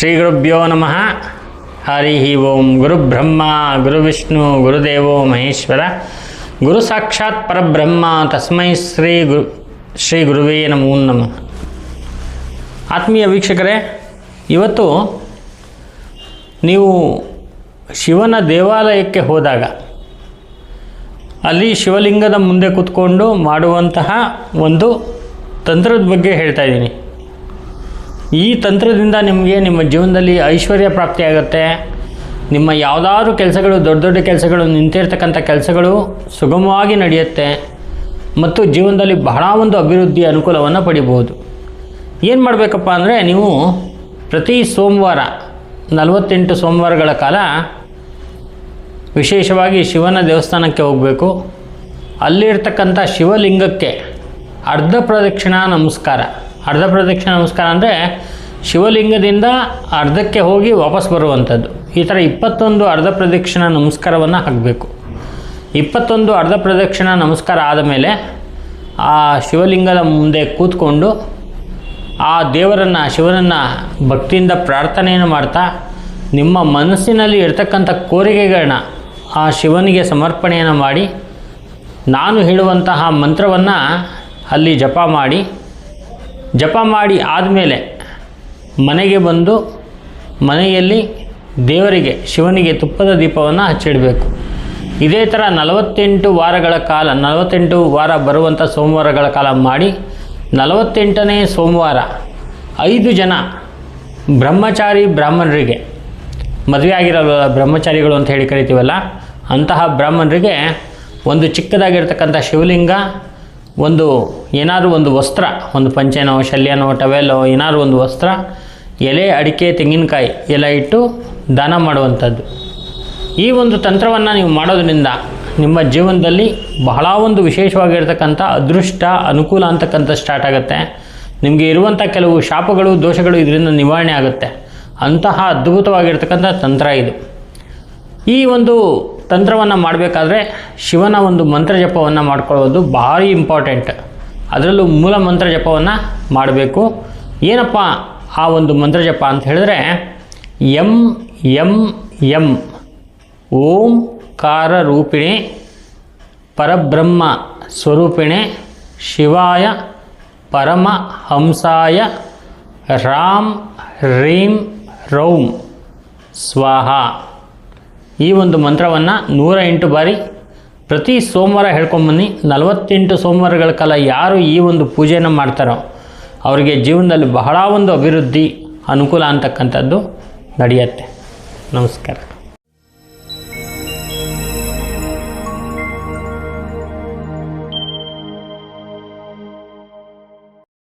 ಶ್ರೀ ಗುರುಭ್ಯೋ ನಮಃ. ಹರಿ ಓಂ ಗುರುಬ್ರಹ್ಮ ಗುರುವಿಷ್ಣು ಗುರುದೇವೋ ಮಹೇಶ್ವರ. ಗುರು ಸಾಕ್ಷಾತ್ ಪರಬ್ರಹ್ಮ, ತಸ್ಮೈ ಶ್ರೀ ಗುರು ಶ್ರೀ ಗುರುವೇ ನಮೋ ನಮಃ. ಆತ್ಮೀಯ ವೀಕ್ಷಕರೇ, ಇವತ್ತು ನೀವು ಶಿವನ ದೇವಾಲಯಕ್ಕೆ ಹೋದಾಗ, ಅಲ್ಲಿ ಶಿವಲಿಂಗದ ಮುಂದೆ ಕೂತ್ಕೊಂಡು ಮಾಡುವಂತಹ ಒಂದು ತಂತ್ರದ ಬಗ್ಗೆ ಹೇಳ್ತಾ ಇದ್ದೀನಿ. ಈ ತಂತ್ರದಿಂದ ನಿಮಗೆ ನಿಮ್ಮ ಜೀವನದಲ್ಲಿ ಐಶ್ವರ್ಯ ಪ್ರಾಪ್ತಿಯಾಗುತ್ತೆ ನಿಮ್ಮ ಯಾವುದಾದ್ರೂ ಕೆಲಸಗಳು, ದೊಡ್ಡ ದೊಡ್ಡ ಕೆಲಸಗಳು, ನಿಂತಿರ್ತಕ್ಕಂಥ ಕೆಲಸಗಳು ಸುಗಮವಾಗಿ ನಡೆಯುತ್ತೆ. ಮತ್ತು ಜೀವನದಲ್ಲಿ ಬಹಳ ಒಂದು ಅಭಿವೃದ್ಧಿ ಅನುಕೂಲವನ್ನು ಪಡಿಬೋದು ಏನು ಮಾಡಬೇಕಪ್ಪ ಅಂದರೆ ನೀವು ಪ್ರತಿ ಸೋಮವಾರ, ನಲವತ್ತೆಂಟು ಸೋಮವಾರಗಳ ಕಾಲ ವಿಶೇಷವಾಗಿ ಶಿವನ ದೇವಸ್ಥಾನಕ್ಕೆ ಹೋಗಬೇಕು. ಅಲ್ಲಿರ್ತಕ್ಕಂಥ ಶಿವಲಿಂಗಕ್ಕೆ ಅರ್ಧ ಪ್ರದಕ್ಷಿಣಾ ನಮಸ್ಕಾರ. ಅರ್ಧ ಪ್ರದಕ್ಷಿಣ ನಮಸ್ಕಾರ ಅಂದರೆ ಶಿವಲಿಂಗದಿಂದ ಅರ್ಧಕ್ಕೆ ಹೋಗಿ ವಾಪಸ್ ಬರುವಂಥದ್ದು. ಈ ಥರ ಇಪ್ಪತ್ತೊಂದು ಅರ್ಧ ಪ್ರದಕ್ಷಿಣ ನಮಸ್ಕಾರವನ್ನು ಹಾಕಬೇಕು. ಇಪ್ಪತ್ತೊಂದು ಅರ್ಧ ಪ್ರದಕ್ಷಿಣ ನಮಸ್ಕಾರ ಆದಮೇಲೆ ಆ ಶಿವಲಿಂಗದ ಮುಂದೆ ಕೂತ್ಕೊಂಡು ಆ ದೇವರನ್ನು, ಶಿವನನ್ನು ಭಕ್ತಿಯಿಂದ ಪ್ರಾರ್ಥನೆಯನ್ನು ಮಾಡ್ತಾ ನಿಮ್ಮ ಮನಸ್ಸಿನಲ್ಲಿ ಇರ್ತಕ್ಕಂಥ ಕೋರಿಕೆಗಳನ್ನ ಆ ಶಿವನಿಗೆ ಸಮರ್ಪಣೆಯನ್ನು ಮಾಡಿ ನಾನು ಹೇಳುವಂತಹ ಮಂತ್ರವನ್ನು ಅಲ್ಲಿ ಜಪ ಮಾಡಿ ಜಪ ಮಾಡಿ ಆದಮೇಲೆ ಮನೆಗೆ ಬಂದು ಮನೆಯಲ್ಲಿ ದೇವರಿಗೆ, ಶಿವನಿಗೆ ತುಪ್ಪದ ದೀಪವನ್ನು ಹಚ್ಚಿಡಬೇಕು. ಇದೇ ಥರ ನಲವತ್ತೆಂಟು ವಾರಗಳ ಕಾಲ, ನಲವತ್ತೆಂಟು ವಾರ ಬರುವಂಥ ಸೋಮವಾರಗಳ ಕಾಲ ಮಾಡಿ ನಲವತ್ತೆಂಟನೇ ಸೋಮವಾರ ಐದು ಜನ ಬ್ರಹ್ಮಚಾರಿ ಬ್ರಾಹ್ಮಣರಿಗೆ, ಮದುವೆ ಆಗಿರಲ್ಲ ಬ್ರಹ್ಮಚಾರಿಗಳು ಅಂತ ಹೇಳಿ ಕರಿತೀವಲ್ಲ, ಅಂತಹ ಬ್ರಾಹ್ಮಣರಿಗೆ ಒಂದು ಚಿಕ್ಕದಾಗಿರ್ತಕ್ಕಂಥ ಶಿವಲಿಂಗ ಒಂದು ಏನಾದರೂ ಒಂದು ವಸ್ತ್ರ, ಒಂದು ಪಂಚೆನೋ, ಶಲ್ಯನೋ, ಟವೆಲೋ, ಏನಾದರೂ ಒಂದು ವಸ್ತ್ರ, ಎಲೆ, ಅಡಿಕೆ, ತೆಂಗಿನಕಾಯಿ ಎಲ್ಲ ಇಟ್ಟು ದಾನ ಮಾಡುವಂಥದ್ದು. ಈ ಒಂದು ತಂತ್ರವನ್ನು ನೀವು ಮಾಡೋದರಿಂದ ನಿಮ್ಮ ಜೀವನದಲ್ಲಿ ಬಹಳ ಒಂದು ವಿಶೇಷವಾಗಿರ್ತಕ್ಕಂಥ ಅದೃಷ್ಟ, ಅನುಕೂಲ ಅಂತಕ್ಕಂಥ ಸ್ಟಾರ್ಟ್ ಆಗುತ್ತೆ. ನಿಮಗೆ ಇರುವಂಥ ಕೆಲವು ಶಾಪಗಳು, ದೋಷಗಳು ಇದರಿಂದ ನಿವಾರಣೆ ಆಗುತ್ತೆ. ಅಂತಹ ಅದ್ಭುತವಾಗಿರ್ತಕ್ಕಂಥ ತಂತ್ರ ಇದು. ಈ ಒಂದು ತಂತ್ರವನ್ನು ಮಾಡಬೇಕಾದ್ರೆ ಶಿವನ ಒಂದು ಮಂತ್ರ ಜಪವನ್ನು ಮಾಡ್ಕೊಳ್ಳೋದು ಭಾರಿ ಇಂಪಾರ್ಟೆಂಟ್ ಅದರಲ್ಲೂ ಮೂಲ ಮಂತ್ರ ಜಪವನ್ನು ಮಾಡಬೇಕು. ಏನಪ್ಪ ಆ ಒಂದು ಮಂತ್ರ ಜಪ ಅಂತ ಹೇಳಿದ್ರೆ, ಎಂ ಎಂ ಎಂ ಓಂಕಾರ ರೂಪಿಣೆ ಪರಬ್ರಹ್ಮ ಸ್ವರೂಪಿಣೆ ಶಿವಾಯ ಪರಮ ಹಂಸಾಯ ರಾಮ್, ರೀಂ, ರೌಂ, ಸ್ವಾಹ. ಈ ಒಂದು ಮಂತ್ರವನ್ನು ನೂರ ಎಂಟು ಬಾರಿ ಪ್ರತಿ ಸೋಮವಾರ ಹೇಳ್ಕೊಂಬನ್ನಿ. ನಲವತ್ತೆಂಟು ಸೋಮವಾರಗಳ ಕಾಲ ಯಾರು ಈ ಒಂದು ಪೂಜೆಯನ್ನು ಮಾಡ್ತಾರೋ ಅವರಿಗೆ ಜೀವನದಲ್ಲಿ ಬಹಳ ಒಂದು ಅಭಿವೃದ್ಧಿ ಅನುಕೂಲ ಅಂತಕ್ಕಂಥದ್ದು ನಡೆಯುತ್ತೆ. ನಮಸ್ಕಾರ.